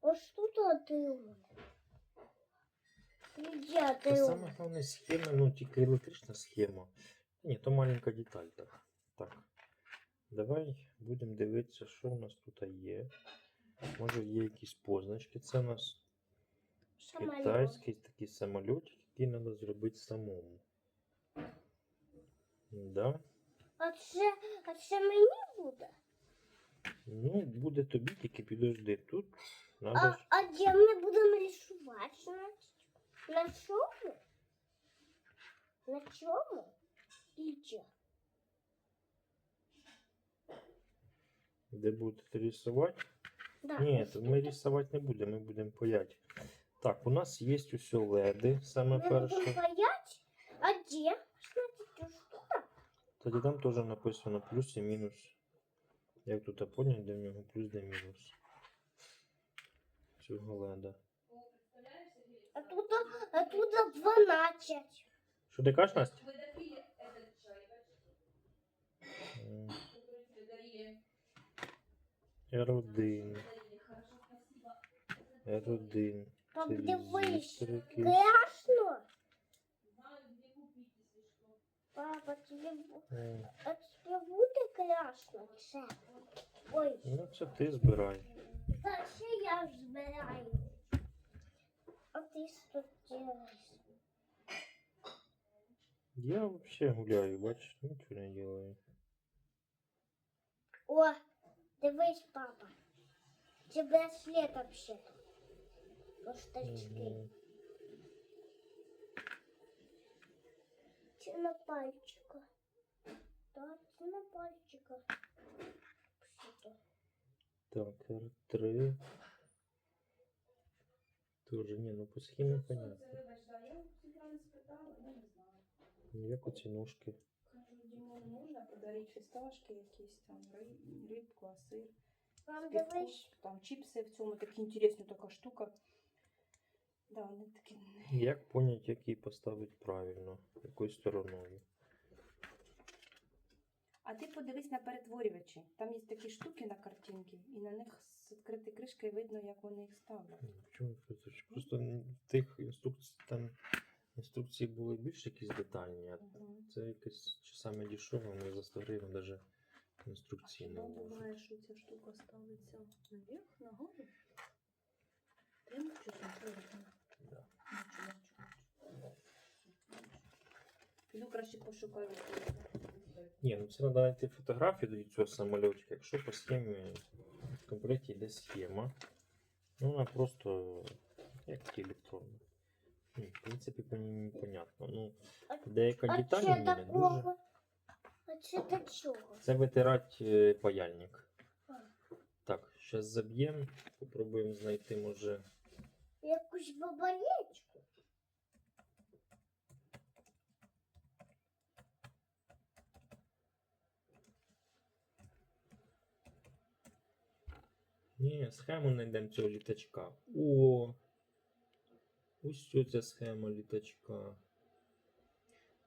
Ось тут один. Це саме головне схема, ну тільки електрична схема. Ні, то маленька деталь так. Так. Давай будемо дивитися, що у нас тут є. Може є якісь позначки. Це у нас Самоліт. китайський такий самоліт, який треба зробити самому. Да? А це, а це мені буде? Ну, буде тобі, тільки підожди. Тут А, треба. а де ми будемо рисувати, значить? На чому? На чому? І де? Де будете рисувати? Да, Ні, то ми рисувати не будемо, ми будемо паять. Так, у нас є усе леди, саме Ми будемо перше. паять? А де? Значить, ось тут. Тоді там теж написано плюс і мінус. Як тут поняти, де в нього плюс, де мінус. Цього леда. А тут, а тут 12. Що ти кажеш, Настя? Вы допили этот чай, Папа, тебе, бу- М, а тебе буде гряшно? Це. Ой, Ну, це ти збирай. та ще я ж збираю. А ти що робиш? Я взагалі гуляю, бачиш, нічого не делаю. О, дивись, папа. Це браслет вообще. Косточки. Мгм. Це на пальчика. Так, це на пальчика. Що-то. Так, R3. Тоже, не, ну по схемі Що понятно. це, вибач, да, я центрально спитала, я не знаю. Як оці ножки. Кажу, Дімон, можна подарити фісташки якісь там, ри- рибку, а сир. Мам, співку, дивись. Там чіпси в цьому, такі інтересна така штука. Да, вони такі. Як понять, як її поставити правильно, якою стороною. А ти подивись на перетворювачі. Там є такі штуки на картинці, і на них з відкритої кришки видно, як вони їх ставлять. Чому просто в тих інструкцій там інструкції були більш якісь детальні, а Мгм. це якесь часами дешево, ми за 100 гривень навіть інструкції не можуть. буває, що ця штука ставиться наверх, нагору? Прямо чи зверху? Да. Бачу, бачу, бачу. Піду краще пошукаю. Ні, ну це треба знайти фотографію до цього самольотика. Якщо по схемі в комплекті йде схема, ну вона просто як електронна. В принципі, по ній понятно. Ну, деяка А деталь мені не дуже. А це до чого? Це витирати е, паяльник. А. Так, зараз заб'ємо, попробуємо знайти, може. Якусь бабалечку? Ні, схему знайдемо цього літачка. О! Ось ця схема літачка.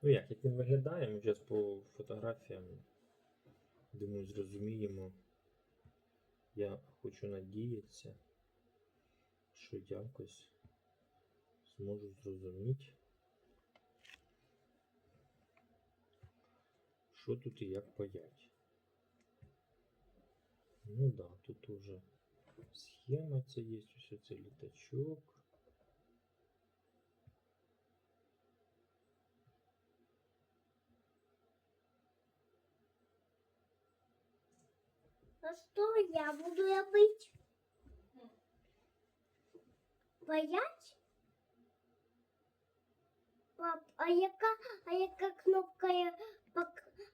Ну як, як він виглядає, ми зараз по фотографіям, думаю, зрозуміємо. Я хочу надіятися, що якось зможу зрозуміти, що тут і як паять. Ну да, тут уже схема ця є, ось це літачок. А що я буду робити? Паять? Пап, а яка, а яка кнопка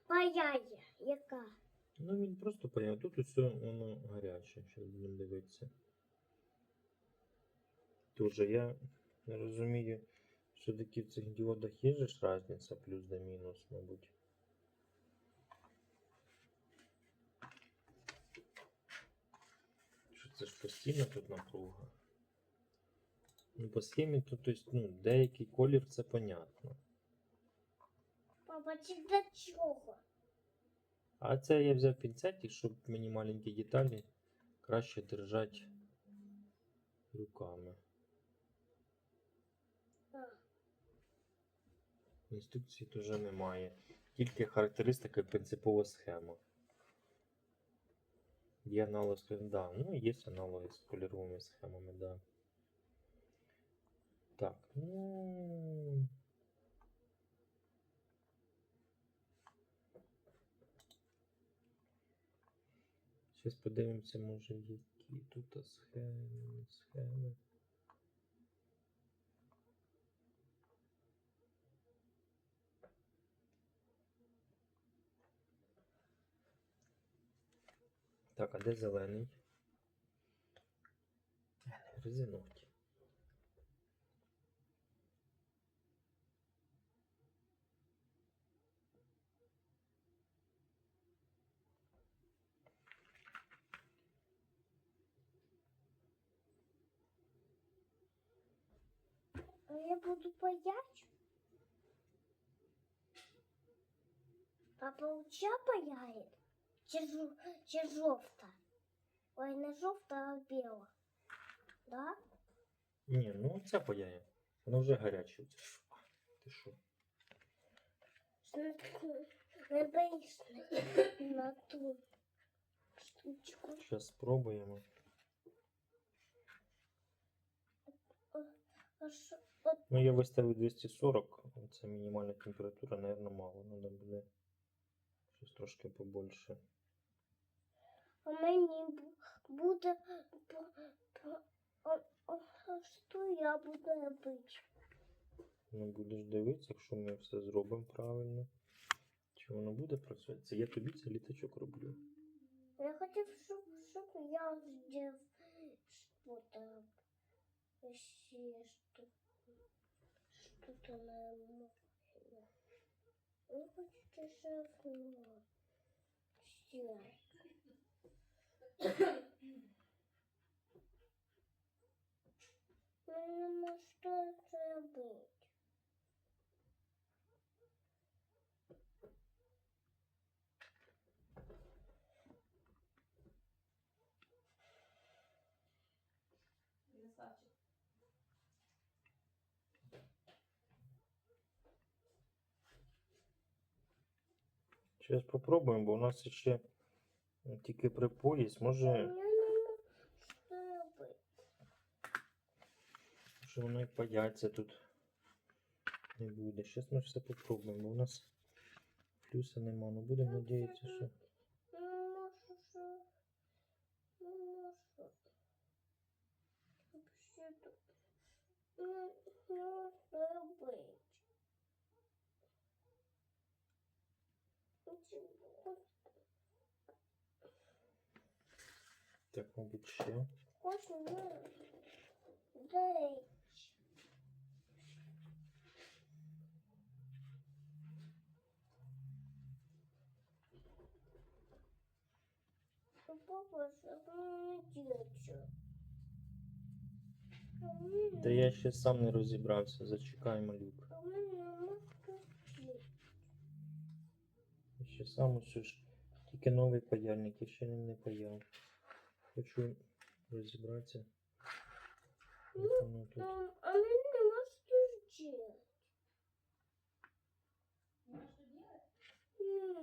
паяє? Яка? Ну він просто паяє. Тут усе воно гаряче, зараз будемо дивитися. Дуже я не розумію, що таки в цих діодах є же ж різниця плюс да мінус, мабуть. Що це ж постійно тут напруга? Ну, по схемі тут, то есть, ну, деякий колір це понятно. Папа, це для чого? А це я взяв пінцетик, щоб мені маленькі деталі краще держати руками. Інструкції теж немає. Тільки характеристика і принципова схема. Є аналог да. Ну, є аналоги з кольоровими схемами, да. Так, ну. Зараз подивимося, може, які тут схеми, схеми. Так, а де зелений? Е, буду паять? Папа у тебя паяет? Чи, жовта? Ой, не жовта, а біла. Да? Ні, ну ця паяє. Вона вже гаряча. Ти що? Не боишься на ту штучку. Зараз спробуємо. А що? Ну, я виставив 240. Це мінімальна температура, наверное, мало. Надо буде щось трошки побольше. А мені буде... що я буду робити? Ну, будеш дивитися, якщо ми все зробимо правильно. Чи воно буде працювати? Це я тобі цей літачок роблю. Я хотів, щоб, щоб я зробив что-то. Ще что что-то на Ви хочете хочу дешевле. Все. Ну, что забыть? Ярославчик. Зараз попробуємо, бо у нас ще тільки при поїзд. Може. Що воно і паяться тут не буде. Зараз ми все попробуємо. бо У нас плюса нема. Ну будемо надіятися, що. Ну, Ничего. Так, мабуть, ще. Вкусно, ну. Дай. Папа, что мне делать? А мне Та я ще сам не розібрався. Зачекай, малюк. Ще сам усе ж. Тільки новий паяльник, я ще ним не паяв. Хочу розібратися. Як воно тут. Мам, а мне маска делать? Ну?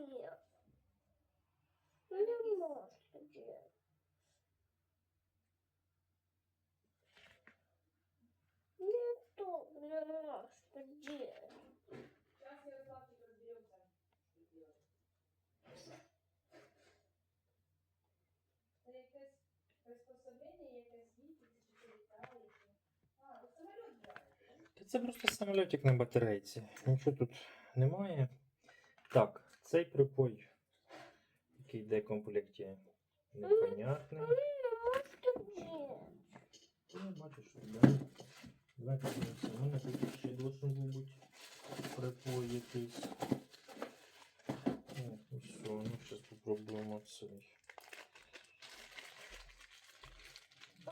Нет. Не маска делать. Нету мне маска делать. Сейчас Ярославчик разберемся, что делать. Це якесь приспособлення, якесь світиться, чи це літає, чи... А, ви самоліт збираєте? Та це просто самольотик на батарейці. Нічого тут немає. Так, цей припой, який йде в комплекті, непонятний. Я бачу, що да. Давай подивимося. У мене тут ще должен був бути припой якийсь. О, все, ну зараз попробуємо цей. А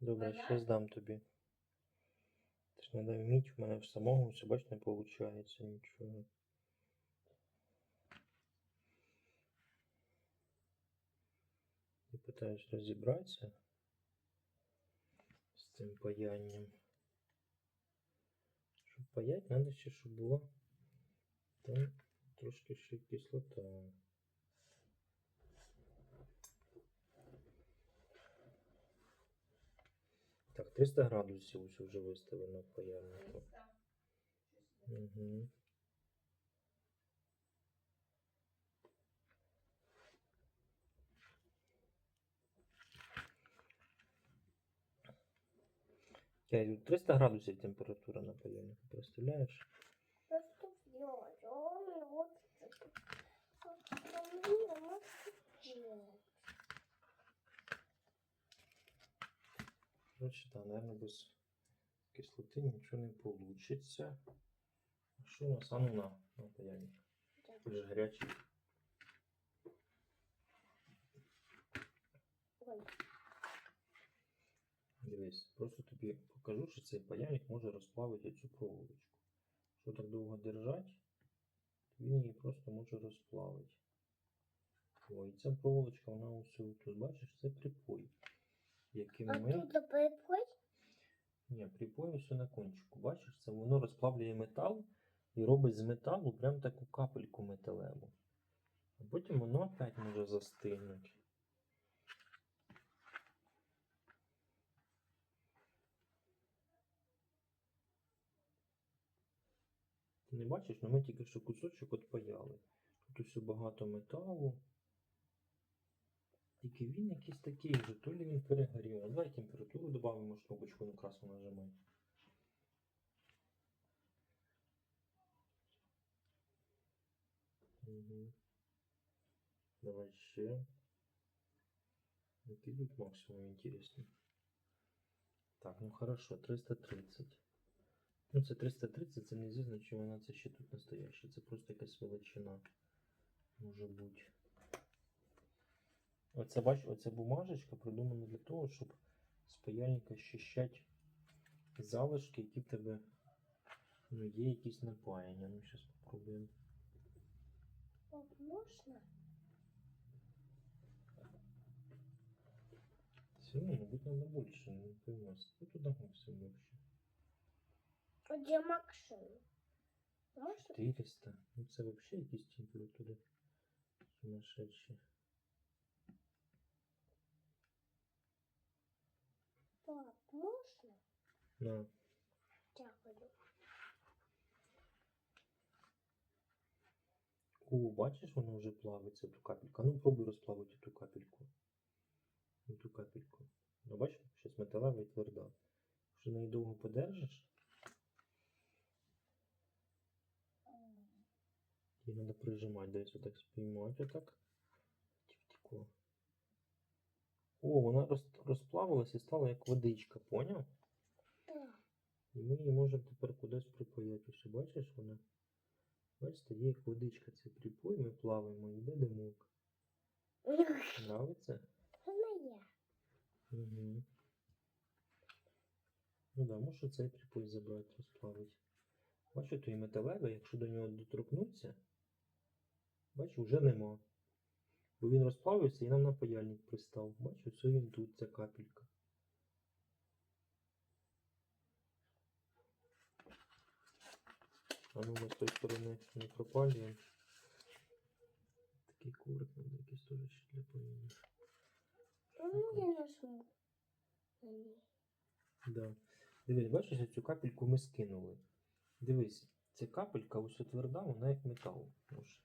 Добре, Понятно. щось дам тобі. Ти ж треба вміти, в мене в самого все бач не виходить нічого. Я питаюсь розібратися з цим паянням. Щоб паять, треба ще, щоб було там трошки ще кислота. 300 градусів ось вже виставлено в паяльнику. Угу. Я 300 градусів температура на паяльнику, представляєш? Просто Короче, да, наверное, без кислоти нічого не получится. А що у нас? А ну на, на паяльник. Вже гарячий. Ой, Дивись, просто тобі покажу, що цей паяльник може розплавити цю проволочку. Що так довго держать, він її просто може розплавити. Ой, ця проволочка, вона ось тут, бачиш, це припой. Яким А ми. тут припой? Ні, припой все на кончику. Бачиш, це воно розплавлює метал і робить з металу прям таку капельку металеву. А потім воно опять може застигнути. Ти не бачиш, ну ми тільки що кусочок отпаяли. Тут усе багато металу. Тільки він якийсь такий же, то ли він перегорів. А Давай температуру додамо, кнопочку на красну нажимай. Угу. Давай ще. Який тут максимум интересный. Так, ну хорошо, 330. Ну це 330, це не звісно, чи вона це ще тут настояща. Це просто якась величина. Може бути. Оце бач, оця бумажечка придумана для того, щоб з паяльника щищать залишки, які в тебе ну, є якісь напаяння. Ну, зараз спробуємо. Пап, можно? Все равно, мабуть, надо більше, не пойму. Скільки туди максимум вообще? А Где Максим? Можно? 400. Ну це вообще температури сумасшедші. Пап, можно? На. Дякую. О, бачиш, воно вже плавиться, ту капельку. Ну пробуй розплавити ту капельку. Ну, ту капельку. Ну бачиш, щось металева і тверда. Якщо неї довго подержиш, її треба прижимати, десь отак спіймати отак. О, вона роз- розплавилась і стала як водичка, поняв? Да. І ми її можемо тепер кудись припаяти. Ось бачиш вона? Бачиш, тоді як водичка це припой, ми плаваємо, і йде димок. Нравиться? Вона є. Угу. Ну да, можу цей припой забрати, розплавити. Бачу, той металевий, якщо до нього доторкнуться, бачу, вже нема. Бо він розплавився і нам на паяльник пристав. Бачу, все він тут, ця капелька. А ну ми з тої сторони не пропалюємо. Такий коврик надо якийсь теж для паяння. Ну. Да. Дивись, бачиш, цю капельку ми скинули. Дивись, ця капелька ось тверда, вона як метал. Може.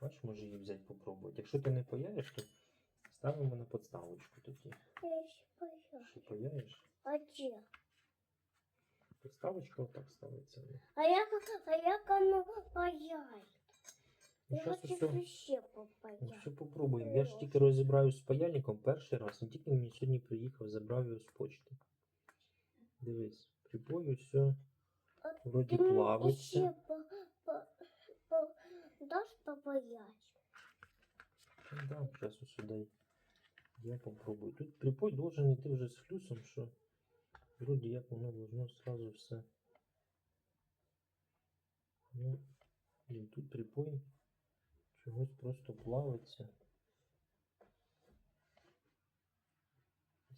Бачиш, може її взяти попробувати. Якщо ти не паяєш, то ставимо на подставочку тоді. Ще. Що паяєш? А де? Подставочка отак ставиться. А як, а як воно паяє? Ну, Я щас хочу усе, ще ну, попаяти. все попробуємо. Я ж тільки розібраюсь з паяльником перший раз. Він тільки мені сьогодні приїхав, забрав його з почти. Дивись, припою все. Вроді Ти мені плавиться. ще по, по, по. Да, сейчас сюда я попробую. Тут припой должен идти вже з флюсом, що вроді як воно должно сразу все. Ну, і тут припой чогось просто плавиться.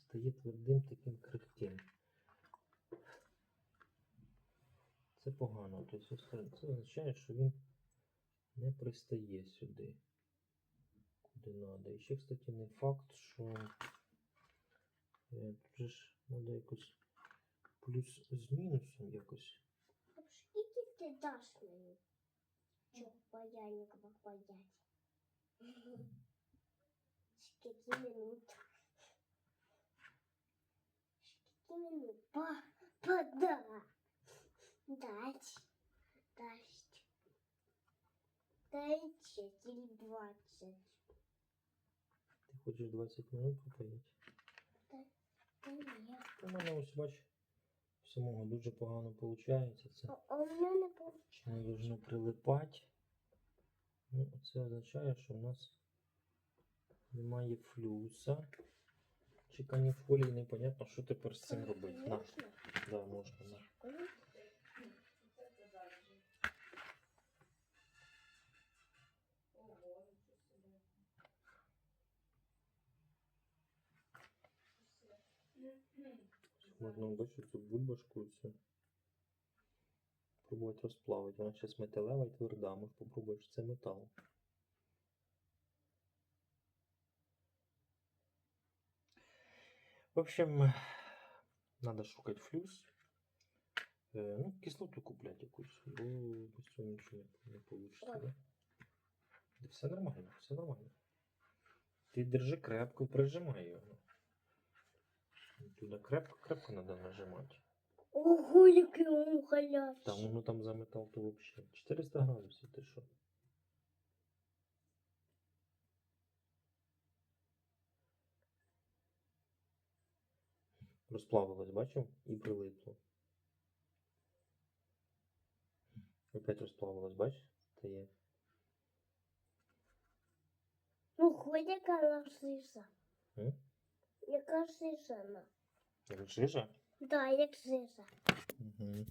Стає твердим таким крихким. Це погано. Тобто це означає, що він не пристає сюди, куди треба. І ще, кстати, не факт, що е, тут же ж треба якось плюс з мінусом якось. Скільки ти даш мені? Чого паяльник паять? Скільки минут? Скільки минут? Па. Дать. Дать. 30 или 20. Ти хочеш 20 минут випаяти? Та ні. Ну, у мене ось бач, самого дуже погано виходить. Це А у мене не получилось. прилипати. Ну, це означає, що в нас немає флюса. Чи каніфолії, непонятно, що тепер з цим робити. На. Да, можна. Да. Можна бачити цю бульбашку цю. Пробувати розплавити. Вона зараз металева і тверда. Може попробувати, що це метал. В общем, надо шукати флюс. Е, ну, кислоту куплять якусь, бо без цього нічого не, вийде. Все нормально, все нормально. Ти держи крепко, прижимай його. Туди крепко-крепко надо нажимати. Ого, який он. Там воно там за метал то вообще. 400 градусів, ти що? Розплавилось, бачив? І прилипло. Опять розплавилось, бачиш? Стає. Ого, яка жижа. М? Яка жижа на. Як жижа? Да, як жижа. Угу.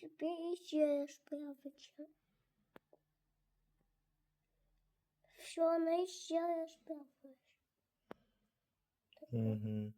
Теперь еще шпрявочка. Все, она еще шпрявочка. Угу.